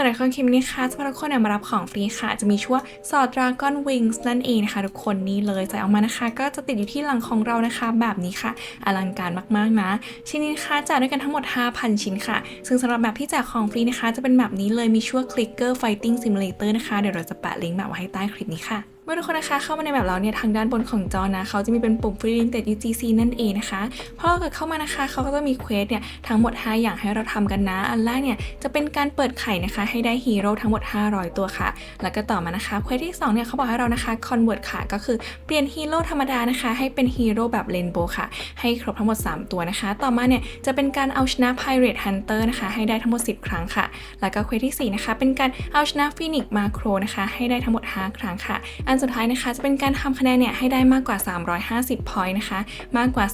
สำหรับคนคลิปนี้ค่ะสำหรับทุกคนเนี่ยมารับของฟรีค่ะ จะมีช่วสอด Dragon Wings นั่นเองนะคะทุกคนนี่เลยใส่ออกมานะคะ ก็จะติดอยู่ที่หลังของเรานะคะ แบบนี้ค่ะ อลังการมากๆนะ ชิ้นนี้นะคะแจกด้วยกันทั้งหมด 5,000 ชิ้นค่ะ ซึ่งสำหรับแบบที่แจกของฟรีนะคะ จะเป็นแบบนี้เลยมีช่วง Clicker Fighting Simulator นะคะ เดี๋ยวเราจะแปะลิงก์แบบไว้ให้ใต้คลิปนี้ค่ะ มื่อทุกคนนะคะเข้ามาในแบบเราเนี่ยทางด้านบนของจอนะเขาจะมีเป็นปุ่ม Free Limited UGC นั่นเองนะคะพอเราเกิดเข้ามานะคะเขาก็จะมีเควสเนี่ยทั้งหมด 5 อย่างให้เราทำกันนะ อันแรกเนี่ยจะเป็นการเปิดไข่นะคะให้ได้ฮีโร่ทั้งหมด 500 ตัวค่ะ แล้วก็ต่อมานะคะเควสที่2เนี่ยเขาบอกให้เรานะคะ Convert ค่ะก็คือเปลี่ยนฮีโร่ธรรมดานะคะ ให้เป็นฮีโร่แบบเรนโบว์ค่ะ ให้ครบทั้งหมด 3 ตัวนะคะ ต่อมาเนี่ยจะเป็นการเอาชนะ Pirate Hunter นะคะ ให้ได้ทั้งหมด 10 ครั้งค่ะ แล้วก็เควสที่4นะคะเป็นการเอาชนะ Phoenix Macro นะคะ ให้ได้ทั้งหมด 5 ครั้งค่ะ อันสุดท้ายนะคะจะเป็นการทำคะแนนเนี่ยให้ได้มากกว่า 350 point นะคะ มากกว่า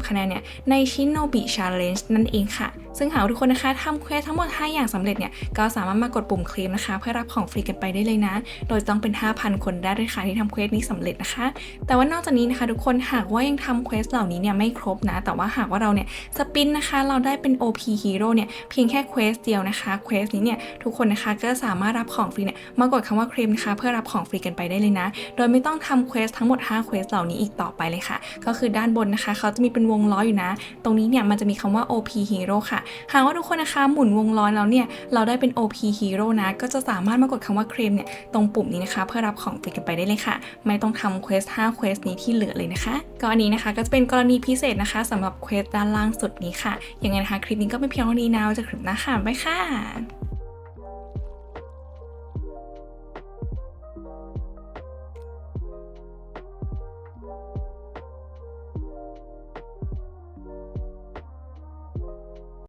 350 คะแนนเนี่ยในชินโนบิชาร์เลนจ์นั่นเองค่ะ ซึ่งหากทุกคนนะคะทำเควสทั้งหมด 5 อย่างสำเร็จเนี่ยก็สามารถมากดปุ่มเคลมนะคะ เพื่อรับของฟรีกันไปได้เลยนะ โดยต้องเป็น 5,000 คนได้เลยค่ะที่ทำเควสนี้สำเร็จนะคะ แต่ว่านอกจากนี้นะคะทุกคนหากว่ายังทำเควสเหล่านี้เนี่ยไม่ครบนะ แต่ว่าหากว่าเราเนี่ยสปินนะคะเราได้เป็น OP Hero เนี่ยเพียงแค่เควสเดียวนะคะเควสนี้เนี่ยทุกคนนะคะก็สามารถรับของฟรีเนี่ยมากดคำว่าเคลมนะคะเพื่อรับของฟรีกันไปได้เลยนะ โดยไม่ต้องทำเควสทั้งหมด5เควสเหล่านี้อีกต่อไปเลยค่ะ ก็คือด้านบนนะคะ เขาจะมีเป็นวงล้ออยู่นะ ตรงนี้เนี่ยมันจะมีคำว่า OP Hero ค่ะหากว่าทุกคนนะคะหมุนวงล้อแล้วเนี่ย เราได้เป็น OP Hero นะ ก็จะสามารถมากดคำว่าเคลมเนี่ย ตรงปุ่มนี้นะคะ เพื่อรับของฟรีกันไปได้เลยค่ะ ไม่ต้องทำเควส5เควสนี้ที่เหลือเลยนะคะก็อันนี้นะคะก็จะเป็นกรณีพิเศษนะคะสำหรับเควสด้านล่างสุดนี้ค่ะยังไงนะคะคลิปนี้ก็ไม่เพียงเท่านี้นะจะคลิปหน้าค่ะบ๊ายค่ะ